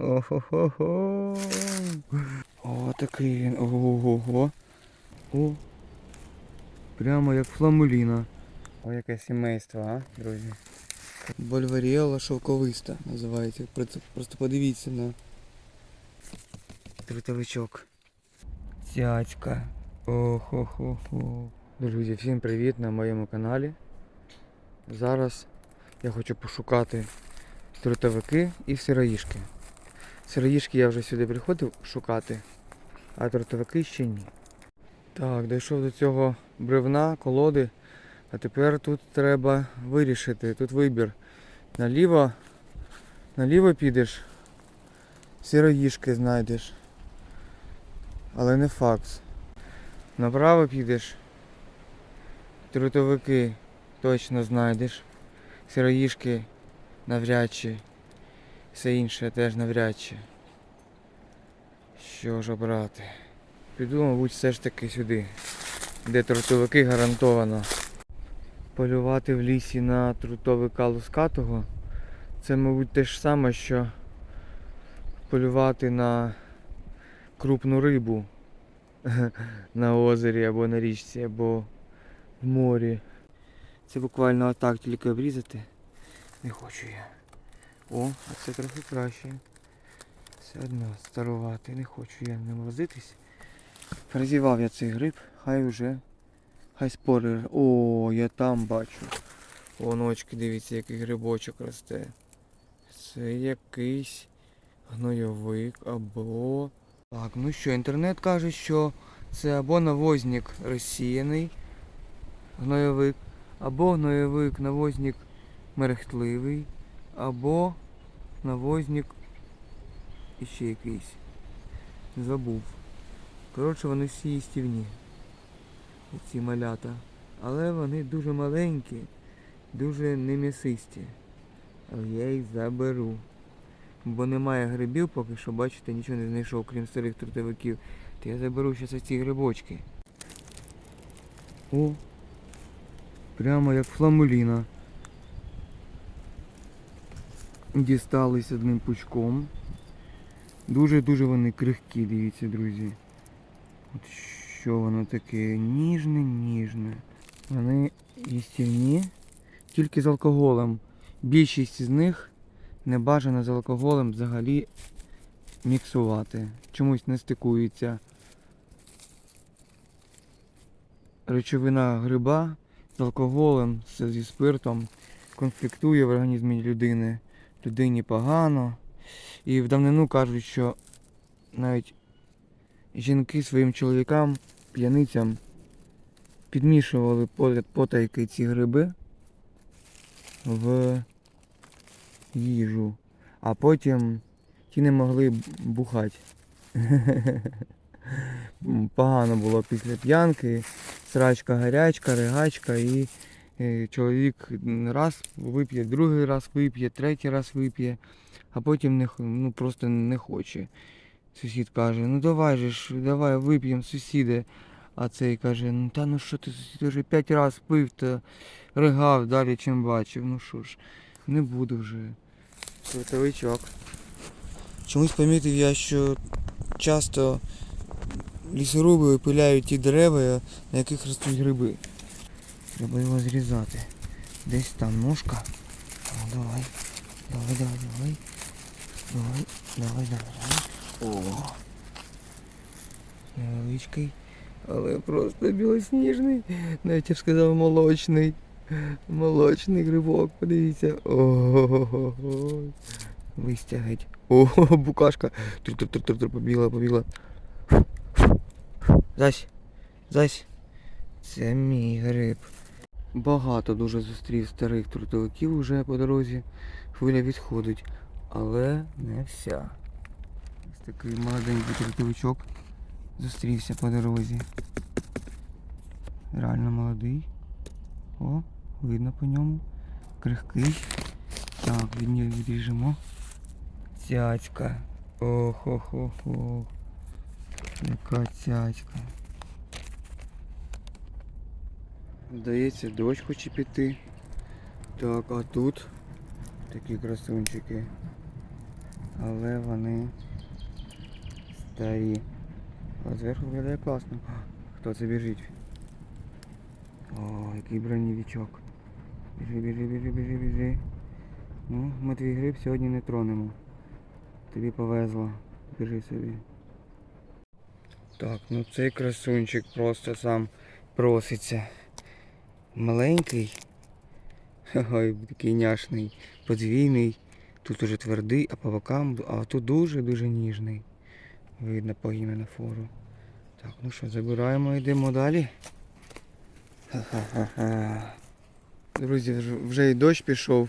Ого-го-го. О, такий він. Ого-го-го. О. Прямо як фламуліна. О, яке сімейство, а, друзі. Больваріола шовковиста називається. Просто- подивіться на трутовичок. Цяцька. Охо-хо-хо. Друзі, всім привіт на моєму каналі. Зараз я хочу пошукати трутовики і сироїшки. Сироїшки я вже сюди приходив шукати, а трутовики ще ні. Так, дійшов до цього бревна, колоди. А тепер тут треба вирішити. Тут вибір. Наліво, наліво підеш, сироїшки знайдеш. Але не факт. Направо підеш, трутовики точно знайдеш. Сироїшки навряд чи. Все інше теж навряд чи. Що ж обрати? Піду, мабуть, все ж таки сюди, де трутовики гарантовано. Полювати в лісі на трутовика лускатого. Це, мабуть, те ж саме, що полювати на крупну рибу на озері або на річці, або в морі. Це буквально отак тільки обрізати. Не хочу я. О, а це трохи краще. Все одно старувати. Не хочу я ним возитись. Прозівав я цей гриб, хай уже. Хай спори. О, я там бачу. Оночки, дивіться, який грибочок росте. Це якийсь гнойовик або. Так, ну що, інтернет каже, що це або навозник розсіяний гнойовик, або гнойовик навозник мерехтливий, або навозник іще якийсь. Забув. Коротше, вони всі їстівні. Ці малята. Але вони дуже маленькі, дуже нем'ясисті. Але я їх заберу. Бо немає грибів, поки що, бачите, нічого не знайшов, крім старих трутовиків. То я заберу зараз ці грибочки. О! Прямо як фламуліна. Дістались одним пучком. Дуже-дуже вони крихкі, дивіться, друзі. От що воно таке? Ніжне, ніжне. Вони їстівні, тільки з алкоголем. Більшість з них не бажано з алкоголем взагалі міксувати. Чомусь не стикується речовина гриба з алкоголем, зі спиртом конфліктує в організмі людини. Людині погано. І в давнину кажуть, що навіть жінки своїм чоловікам, п'яницям підмішували поряд потайки ці гриби в їжу, а потім ті не могли бухати. Погано було після п'янки, срачка, гарячка, ригачка і чоловік раз вип'є, другий раз вип'є, третій раз вип'є, а потім не, ну, просто не хоче. Сусід каже, ну давай же ж, давай вип'ємо, сусіде. А цей каже, ну та ну що ти сусід вже п'ять разів пив та ригав далі, чим бачив. Ну що ж, не буду вже. Крутовичок. Чомусь помітив я, що часто лісоруби опиляють ті дерева, на яких ростуть гриби. Треба його зрізати. Десь там ножка. О, давай. Давай, давай, давай. Давай, давай, давай. О. Невеличкий, але просто білосніжний. Навіть я б сказав молочний. Молочний грибок, подивіться. Ого. Листя геть. О, букашка. Тур-тур-тур-тур побігла, побігла. Зась. Зась. Це мій гриб. Багато дуже зустрів старих трутовиків уже по дорозі. Хвиля відходить. Але не вся. Ось такий молоденький трутовичок зустрівся по дорозі. Реально молодий. О, видно по ньому. Крихкий. Так, від нього відріжемо. Цяцька. Охо-хо-хо. Яка цяцька. Здається, дощ хоче піти. Так, а тут такі красунчики. але вони старі. А зверху виглядає класно. Хто це біжить? О, який бронєвічок. Біжи, біжи, біжи, біжи, біжи. Ну, ми твій гриб сьогодні не тронемо. Тобі повезло. Біжи собі. Так, ну цей красунчик просто сам проситься. Маленький. Ой, такий няшний, подвійний. Тут уже твердий, а по бокам, а тут дуже-дуже ніжний. Видно по на фору. Так, ну що, забираємо, йдемо далі. Ха-ха-ха. Друзі, вже- і дощ пішов.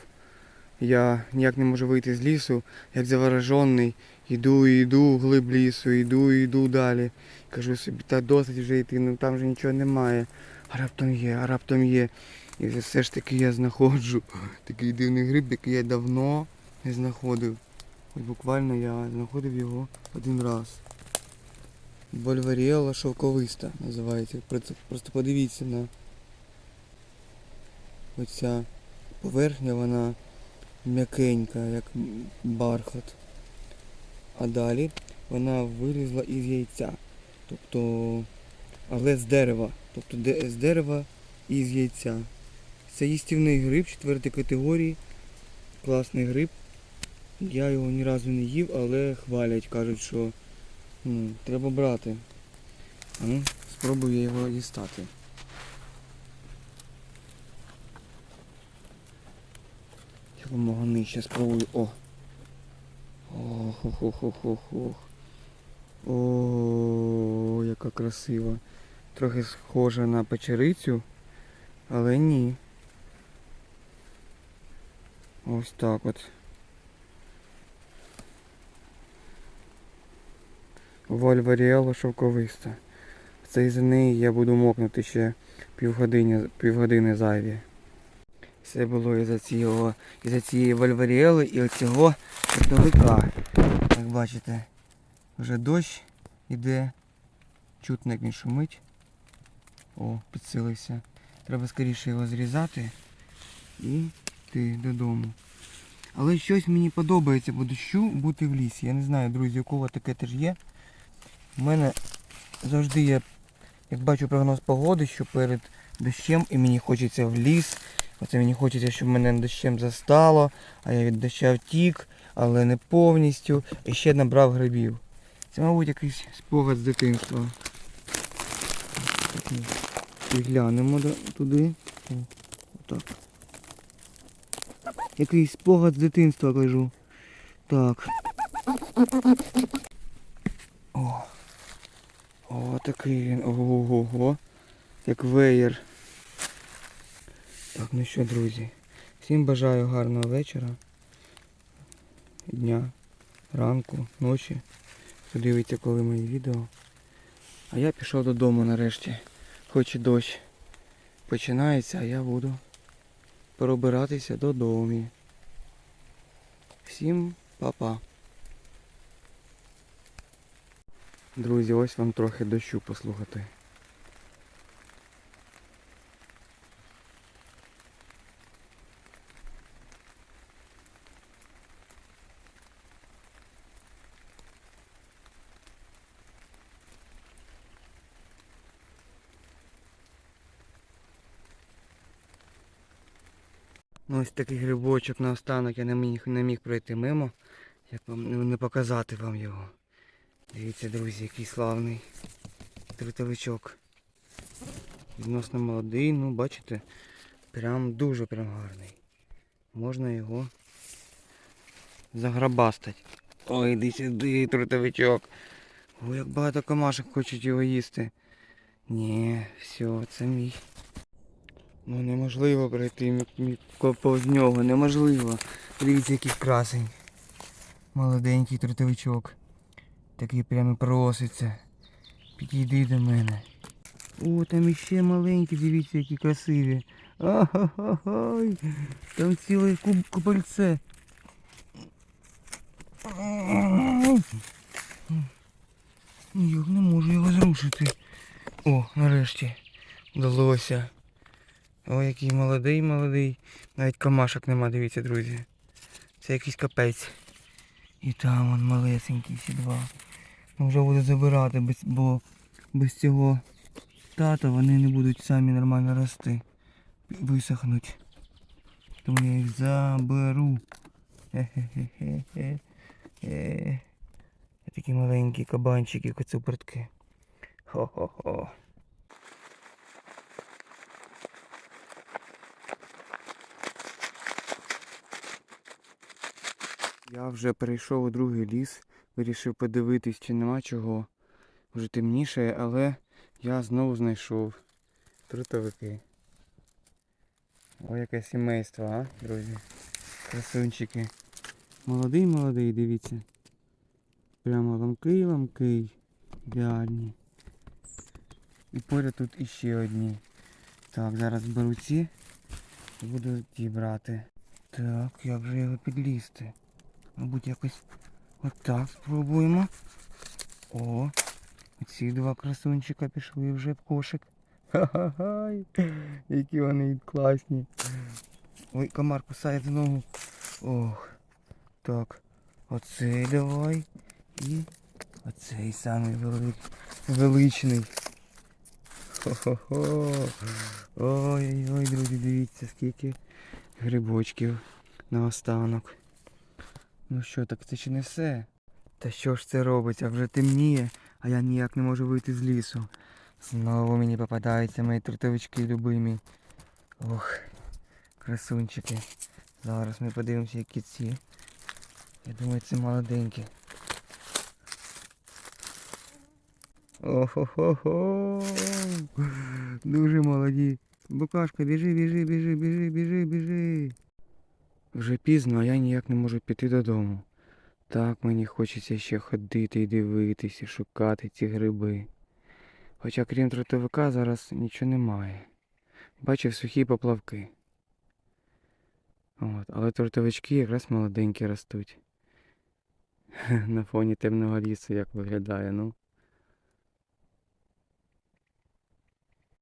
Я ніяк не можу вийти з лісу, як заворожений. Йду і йду вглиб лісу, йду і йду далі. Кажу собі, та досить вже йти, ну там вже нічого немає. А раптом є, а раптом є. І все ж таки я знаходжу такий дивний гриб, який я давно не знаходив. От буквально я знаходив його один раз. Вольваріела шовковиста називається. Просто подивіться на оця поверхня, вона м'якенька, як бархат. А далі вона вилізла із яйця. Тобто, але з дерева. Тобто з дерева і з яйця. Це їстівний гриб четвертої категорії. Класний гриб. Я його ні разу не їв, але хвалять, кажуть, що ну, треба брати. А ну, спробую я його дістати. Якомога нижче спробую. О! Ох, ох, ох, ох, ох, ох. О, яка красива. Трохи схожа на печерицю, але ні. Ось так от. Вольваріела шовковиста. Це із неї я буду мокнути ще півгодини, півгодини зайві. Все було із-за цього, із-за цієї вольваріели і оцього портовика. Як бачите, вже дощ іде. Чутно як він шумить. О, підсилився. Треба скоріше його зрізати і йти додому. Але щось мені подобається по дощу бути в лісі. Я не знаю, друзі, у кого таке теж є. У мене завжди є, як бачу прогноз погоди, що перед дощем і мені хочеться в ліс. Оце мені хочеться, щоб мене дощем застало, а я від доща втік, але не повністю. І ще набрав грибів. Це, мабуть, якийсь спогад з дитинства. Глянемо туди. О, отак. Якийсь спогад з дитинства кажу. Так. О. О, такий він. Ого-го. Як веєр. Так, ну що, друзі. Всім бажаю гарного вечора. Дня, ранку, ночі. Хто дивиться, коли мої відео. А я пішов додому нарешті. Хоч і дощ починається, а я буду пробиратися додому. Всім па-па. Друзі, ось вам трохи дощу послухати. Ось такий грибочок на останок я не міг, не міг пройти мимо. Як вам не- не показати вам його. Дивіться, друзі, який славний тритовичок. Відносно молодий, ну бачите, прям дуже прям гарний. Можна його заграбастать. Ой, іди сюди, трутовичок. Ой, як багато комашок хочуть його їсти. Ні, все, це мій. Ну неможливо пройти повз нього, неможливо. Дивіться, який красень. Молоденький трутовичок. Такий прямо проситься. Підійди до мене. О, там іще маленькі, дивіться, які красиві. Ага-га-гай. Там ціле куб купальце. Ніяк не можу його зрушити. О, нарешті. Вдалося. Ой, який молодий, молодий. Навіть камашок нема, дивіться, друзі. Це якийсь капець. І там он малесенький всі два. Ну, вже буду забирати, бо без цього тата вони не будуть самі нормально рости. Висохнуть. Тому я їх заберу. Хе-хе-хе-хе. Е. Такі маленькі кабанчики, коцюпертки. Хо-хо-хо. Я вже перейшов у другий ліс, вирішив подивитись, чи нема чого. Вже темніше, але я знову знайшов трутовики. Ой, яке сімейство, а, друзі? Красунчики. Молодий, молодий, дивіться. Прямо ламкий, ламкий. Ідеальні. І поряд тут іще одні. Так, зараз беру ці буду ті брати. Так, як же його підлізти? Мабуть, якось отак спробуємо. О, ці два красунчика пішли вже в кошик. Ха-ха-ха, які вони класні. Ой, комар кусає за ногу. Ох. Так, оцей давай. І оцей самий вели... величний. Хо-хо-хо. Ой-ой-ой, друзі, дивіться, скільки грибочків на останок. Ну що, так це ще не все. Та що ж це робиться? Вже темніє, а я ніяк не можу вийти з лісу. Знову мені попадаються мої трутовички любимі. Ох, красунчики. Зараз ми подивимося, які ці. Я думаю, це молоденькі. Охо-хо-хо. Дуже молоді. Букашка, біжи, біжи, біжи, біжи, біжи, біжи. Вже пізно, а я ніяк не можу піти додому. Так мені хочеться ще ходити і дивитися, шукати ці гриби. Хоча крім трутовика зараз нічого немає. Бачив сухі поплавки. От, але трутовички якраз молоденькі ростуть. На фоні темного лісу як виглядає, ну.